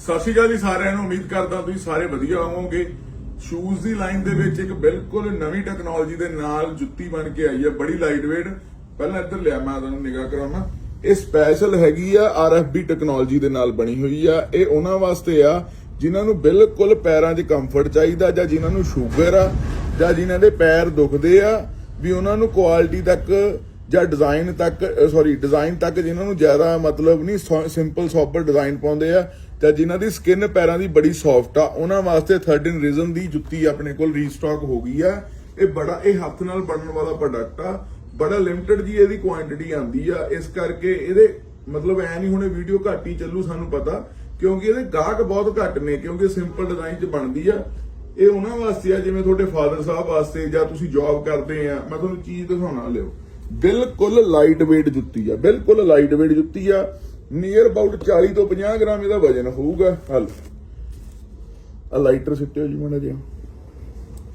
ਸਤਿ ਸ਼੍ਰੀ ਅਕਾਲ ਜੀ ਸਾਰਿਆਂ ਨੂੰ। ਉਮੀਦ ਕਰਦਾ ਤੁਸੀਂ ਸਾਰੇ ਵਧੀਆ ਹੋਵੋਗੇ। ਸ਼ੂਜ਼ ਦੀ ਲਾਈਨ ਦੇ ਵਿੱਚ ਇੱਕ ਬਿਲਕੁਲ ਨਵੀਂ ਟੈਕਨੋਲੋਜੀ ਦੇ ਨਾਲ ਜੁੱਤੀ ਬਣ ਕੇ ਆਈ ਹੈ, ਬੜੀ ਲਾਈਟ weight ਪਹਿਲਾਂ ਇੱਧਰ ਲਿਆ, ਮੈਂ ਤੁਹਾਨੂੰ ਨਿਗਾਹ ਕਰਾਉਣਾ ਇਹ ਸਪੈਸ਼ਲ ਹੈਗੀ ਆ RFB ਟੈਕਨੋਲੋਜੀ ਦੇ ਨਾਲ ਬਣੀ ਹੋਈ ਆ। ਇਹ ਉਹਨਾਂ ਵਾਸਤੇ ਆ, ਜਿਨ੍ਹਾਂ ਨੂੰ ਬਿਲਕੁਲ ਪੈਰਾਂ 'ਚ ਕੰਫਰਟ ਚਾਹੀਦਾ, ਜਾਂ ਜਿਨ੍ਹਾਂ ਨੂੰ ਸ਼ੂਗਰ ਆ, ਜਾਂ ਜਿਨ੍ਹਾਂ ਦੇ ਪੈਰ ਦੁਖਦੇ ਆ, ਵੀ ਉਹਨਾਂ ਨੂੰ ਕੁਆਲਿਟੀ ਤੱਕ ਜਾਂ ਡਿਜ਼ਾਈਨ ਤੱਕ ਸੌਰੀ ਡਿਜ਼ਾਈਨ ਤੱਕ ਜਿਨ੍ਹਾਂ ਨੂੰ ਜ਼ਿਆਦਾ ਮਤਲਬ ਨਹੀਂ ਸਿੰਪਲ ਸੌਬਰ ਡਿਜ਼ਾਈਨ ਪਾਉਂਦੇ ਆ ਤੇ ਜਿਨ੍ਹਾਂ ਦੀ ਸਕਿਨ ਪੈਰਾਂ ਦੀ ਬੜੀ ਸੌਫਟ ਆ, ਉਹਨਾਂ ਵਾਸਤੇ 13 ਰੀਜ਼ਨ ਦੀ ਜੁੱਤੀ ਆਪਣੇ ਕੋਲ ਰੀਸਟਾਕ ਹੋ ਗਈ ਆ। ਇਹ ਬੜਾ, ਇਹ ਹੱਥ ਨਾਲ ਬਣਨ ਵਾਲਾ ਪ੍ਰੋਡਕਟ ਆ। ਬੜਾ ਲਿਮਟਿਡ ਜੀ ਇਹਦੀ ਕੁਆਂਟੀਟੀ ਆਂਦੀ ਆ। ਇਸ ਕਰਕੇ ਇਹਦੇ ਮਤਲਬ ਐ ਨਹੀਂ, ਹੁਣੇ ਵੀਡੀਓ ਘੱਟ ਹੀ ਚੱਲੂ, ਸਾਨੂੰ ਪਤਾ। ਕਿਉਂਕਿ ਇਹਦੇ ਗਾਹਕ ਬਹੁਤ ਘੱਟ ਨੇ, ਕਿਉਂਕਿ ਸਿੰਪਲ ਡਿਜ਼ਾਈਨ 'ਚ ਬਣਦੀ ਆ। ਇਹ ਉਹਨਾਂ ਵਾਸਤੇ ਆ, ਜਿਵੇਂ ਤੁਹਾਡੇ ਫਾਦਰ ਸਾਹਿਬ ਵਾਸਤੇ ਜਾਂ ਤੁਸੀਂ ਜੌਬ ਕਰਦੇ ਆ। ਮੈਂ ਤੁਹਾਨੂੰ ਚੀਜ਼ ਦਿਖਾਉਣਾ, ਲਿਓ। ਬਿਲਕੁਲ ਲਾਈਟ weight ਜੁੱਤੀ ਆ, ਬਿਲਕੁਲ ਲਾਈਟ weight ਜੁੱਤੀ ਆ। ਨੀਅਰ ਅਬਾਊਟ 40 ਤੋਂ 50 ਗ੍ਰਾਮ ਇਹਦਾ ਵਜਨ ਹੋਊਗਾ। ਹਲ। ਆ ਲਾਈਟਰ ਸਿੱਟਿਓ ਜੀ ਮਾੜਾ ਜਿਹਾ।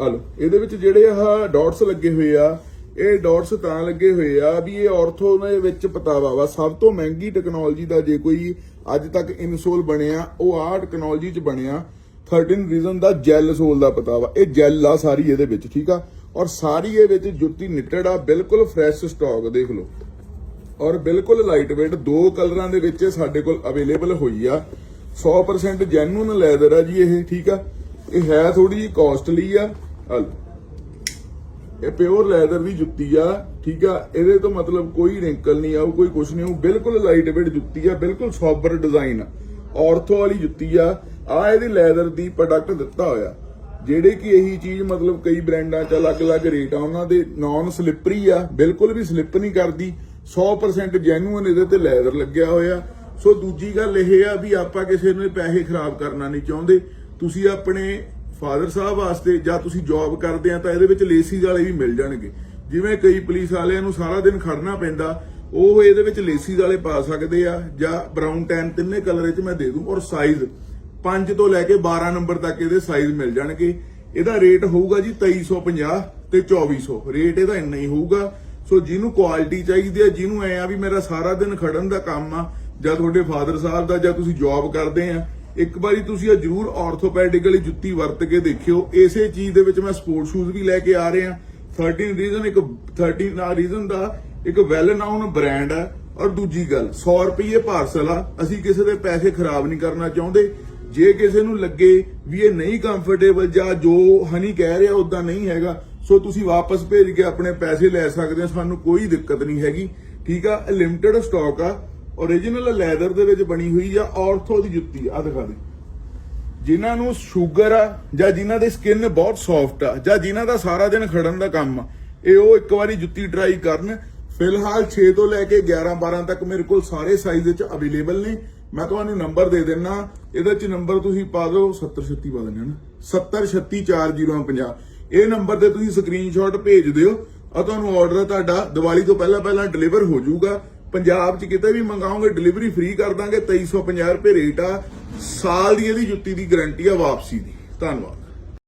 ਹਲ। ਇਹਦੇ ਵਿੱਚ ਜਿਹੜੇ ਆਹ ਡਾਟਸ ਲੱਗੇ ਹੋਏ ਆ, ਇਹ ਡਾਟਸ ਤਾਂ ਲੱਗੇ ਹੋਏ ਆ ਵੀ ਇਹ ਆਰਥੋ ਦੇ ਵਿੱਚ ਪਤਾਵਾ ਵਾ। ਸਭ ਤੋਂ ਮਹਿੰਗੀ ਟੈਕਨੋਲੋਜੀ ਦਾ ਜੇ ਕੋਈ ਅੱਜ ਤੱਕ ਇਨਸੋਲ ਬਣਿਆ, ਉਹ ਆਹ ਟੈਕਨੋਲੋਜੀ ਚ ਬਣਿਆ। 13 ਰੀਜ਼ਨ ਦਾ ਜੈਲ ਸੋਲ ਦਾ ਪਤਾਵਾ। ਇਹ ਜੈਲ ਆ ਸਾਰੀ ਇਹਦੇ ਵਿੱਚ, ਠੀਕ ਆ? ਔਰ ਸਾਰੀ ਇਹ ਵਿੱਚ ਜੁੱਤੀ ਨਿਟਡ ਆ, ਬਿਲਕੁਲ ਫਰੈਸ਼ ਸਟਾਕ ਦੇਖ ਲਓ। ਔਰ ਬਿਲਕੁਲ ਲਾਈਟ weight ਦੋ ਕਲਰਾਂ ਦੇ ਵਿੱਚ ਇਹ ਸਾਡੇ ਕੋਲ ਅਵੇਲੇਬਲ ਹੋਈ ਆ। 100% ਜੈਨੂਨ ਲੈਦਰ ਆ ਜੀ ਇਹ, ਠੀਕ ਆ? ਇਹ ਹੈ ਥੋੜੀ ਜਿਹੀ ਕਾਸਟਲੀ ਆ। ਇਹ ਪਿਓਰ ਲੈਦਰ ਦੀ ਜੁੱਤੀ ਆ, ਠੀਕ ਆ? ਇਹਦੇ ਤੋਂ ਮਤਲਬ ਕੋਈ ਰਿੰਕਲ ਨਹੀਂ ਆਊ ਕੋਈ ਕੁਛ ਨਹੀਂ ਆਊ ਬਿਲਕੁਲ ਲਾਈਟ weight ਜੁੱਤੀ ਆ, ਬਿਲਕੁਲ ਸੌਬਰ ਡਿਜ਼ਾਈਨ ਆ। ਆਰਥੋ ਵਾਲੀ ਜੁੱਤੀ ਆ। ਆ ਇਹਦੀ ਲੈਦਰ ਦੀ ਪ੍ਰੋਡਕਟ ਦਿੱਤਾ ਹੋਇਆ। ਜਿਹੜੇ ਕਿ ਇਹੀ ਚੀਜ਼ ਮਤਲਬ ਕਈ ਬ੍ਰਾਂਡਾਂ 'ਚ ਅਲੱਗ-ਅਲੱਗ ਰੇਟ ਆ, ਉਹਨਾਂ ਦੇ ਨਾਨ ਸਲਿੱਪਰੀ ਆ, ਬਿਲਕੁਲ ਵੀ ਸਲਿੱਪ ਨਹੀਂ ਕਰਦੀ 100% ਜੈਨੂਇਨ ਇਹਦੇ ਤੇ ਲੈਦਰ ਲੱਗਿਆ ਹੋਇਆ। ਸੋ ਦੂਜੀ ਗੱਲ ਇਹ ਆ ਵੀ ਆਪਾਂ ਕਿਸੇ ਨੂੰ ਪੈਸੇ ਖਰਾਬ ਕਰਨਾ ਨਹੀਂ ਚਾਹੁੰਦੇ। ਤੁਸੀਂ ਆਪਣੇ ਫਾਦਰ ਸਾਹਿਬ ਵਾਸਤੇ ਜਾਂ ਤੁਸੀਂ ਜੌਬ ਕਰਦੇ ਆ ਤਾਂ ਇਹਦੇ ਵਿੱਚ ਲੇਸੀਜ਼ ਵਾਲੇ ਵੀ ਮਿਲ ਜਾਣਗੇ। ਜਿਵੇਂ ਕਈ ਪੁਲਿਸ ਵਾਲਿਆਂ ਨੂੰ ਸਾਰਾ ਦਿਨ ਖੜਨਾ ਪੈਂਦਾ, ਉਹ ਇਹਦੇ ਵਿੱਚ ਲੇਸੀਜ਼ ਵਾਲੇ ਪਾ ਸਕਦੇ ਆ ਜਾਂ ਬਰਾਊਨ ਟੈਨ ਤਿੰਨੇ ਕਲਰ ਵਿੱਚ ਮੈਂ ਦੇ ਦੂੰ ਔਰ ਸਾਈਜ਼ 5 ਤੋਂ ਲੈ ਕੇ 12 ਨੰਬਰ ਤੱਕ ਇਹਦੇ ਸਾਈਜ਼ ਮਿਲ ਜਾਣਗੇ। ਇਹਦਾ ਰੇਟ ਹੋਊਗਾ ਜੀ 2350 ਤੇ 2400 ਰੇਟ ਇਹਦਾ ਇੰਨਾ ਹੀ ਹੋਊਗਾ। ਸੋ ਜਿਹਨੂੰ ਕੁਆਲਿਟੀ ਚਾਹੀਦੀ ਹੈ ਜਿਹਨੂੰ ਐ ਆ ਵੀ ਮੇਰਾ ਸਾਰਾ ਦਿਨ ਖੜਨ ਦਾ ਕੰਮ ਆ, ਜਾਂ ਤੁਹਾਡੇ ਫਾਦਰ ਸਾਹਿਬ ਦਾ, ਜਾਂ ਤੁਸੀਂ ਜੌਬ ਕਰਦੇ ਆ, ਇੱਕ ਵਾਰੀ ਤੁਸੀਂ ਇਹ ਜਰੂਰ ਆਰਥੋਪੈਡਿਕ ਜੁੱਤੀ ਵਰਤ ਕੇ ਦੇਖਿਓ। ਇਸੇ ਚੀਜ਼ ਦੇ ਵਿੱਚ ਮੈਂ ਸਪੋਰਟ ਸ਼ੂਜ਼ ਵੀ ਲੈ ਕੇ ਆ ਰਿਹਾ। 13 ਰੀਜ਼ਨ ਇੱਕ 13 ਰੀਜ਼ਨ ਦਾ ਇੱਕ ਵੈਲ ਨਾਊਨ ਬ੍ਰਾਂਡ ਆ। ਔਰ ਦੂਜੀ ਗੱਲ 100 ਰੁਪਏ ਪਾਰਸਲ ਆ। ਅਸੀਂ ਕਿਸੇ ਦੇ ਪੈਸੇ ਖਰਾਬ ਨਹੀਂ ਕਰਨਾ ਚਾਹੁੰਦੇ। ਜੇ ਕਿਸੇ ਨੂੰ ਲੱਗੇ ਵੀ ਇਹ ਨਹੀਂ ਕੰਫਰਟੇਬਲ ਜਾਂ ਜੋ ਹਨੀ ਕਹਿ ਰਿਹਾ ਉਦਾਂ ਨਹੀਂ ਹੈਗਾ, ਸੋ ਤੁਸੀਂ ਵਾਪਸ ਭੇਜ ਕੇ ਆਪਣੇ ਪੈਸੇ ਲੈ ਸਕਦੇ ਹੋ, ਸਾਨੂੰ ਕੋਈ ਦਿੱਕਤ ਨਹੀਂ ਹੈਗੀ, ਠੀਕ ਆ? ਲਿਮਟਿਡ ਸਟਾਕ ਆ origignal ਲੈਦਰ ਦੇ ਵਿੱਚ ਬਣੀ ਹੋਈ ਆ ਆਰਥੋ ਦੀ ਜੁੱਤੀ ਆ ਦਿਖਾ ਦੇ। ਜਿਨ੍ਹਾਂ ਨੂੰ ਸ਼ੂਗਰ ਆ, ਜਾਂ ਜਿਨ੍ਹਾਂ ਦੀ ਸਕਿਨ ਬਹੁਤ ਸੌਫਟ ਆ, ਜਾਂ ਜਿਨ੍ਹਾਂ ਦਾ ਸਾਰਾ ਦਿਨ ਖੜਨ ਦਾ ਕੰਮ ਆ, ਇਹ ਉਹ ਇੱਕ ਵਾਰੀ ਜੁੱਤੀ ਟਰਾਈ ਕਰਨ। ਫਿਲਹਾਲ 6 ਤੋਂ ਲੈ ਕੇ 11 12 ਤੱਕ ਮੇਰੇ ਕੋਲ ਸਾਰੇ ਸਾਈਜ਼ ਵਿੱਚ ਅਵੇਲੇਬਲ ਨੇ। ਮੈਂ ਤੁਹਾਨੂੰ ਨੰਬਰ ਦੇ ਦਿੰਨਾ, ਇਹਦੇ ਚ ਨੰਬਰ ਤੁਸੀਂ ਪਾ ਦਿਓ 70 36 ਪਾ ਦਿੰਦੇ ਨਾ। 70 36 4050 ਇਹ ਨੰਬਰ ਤੇ ਤੁਸੀਂ ਸਕਰੀਨਸ਼ਾਟ ਭੇਜ ਦਿਓ। ਆ ਤੁਹਾਨੂੰ ਆਰਡਰ ਤੁਹਾਡਾ। ਦੀਵਾਲੀ ਤੋਂ ਪਹਿਲਾਂ ਪਹਿਲਾਂ ਡਿਲੀਵਰ ਹੋ ਜਾਊਗਾ। ਪੰਜਾਬ 'ਚ ਕਿਤੇ ਵੀ ਮੰਗਾਓਗੇ ਡਿਲੀਵਰੀ ਫ੍ਰੀ ਕਰ ਦਾਂਗੇ। 2350 ਰੁਪਏ ਰੇਟ ਆ। ਸਾਲ ਦੀ ਇਹਦੀ ਜੁੱਤੀ ਦੀ ਗਾਰੰਟੀ ਆ ਵਾਪਸੀ ਦੀ। ਧੰਨਵਾਦ।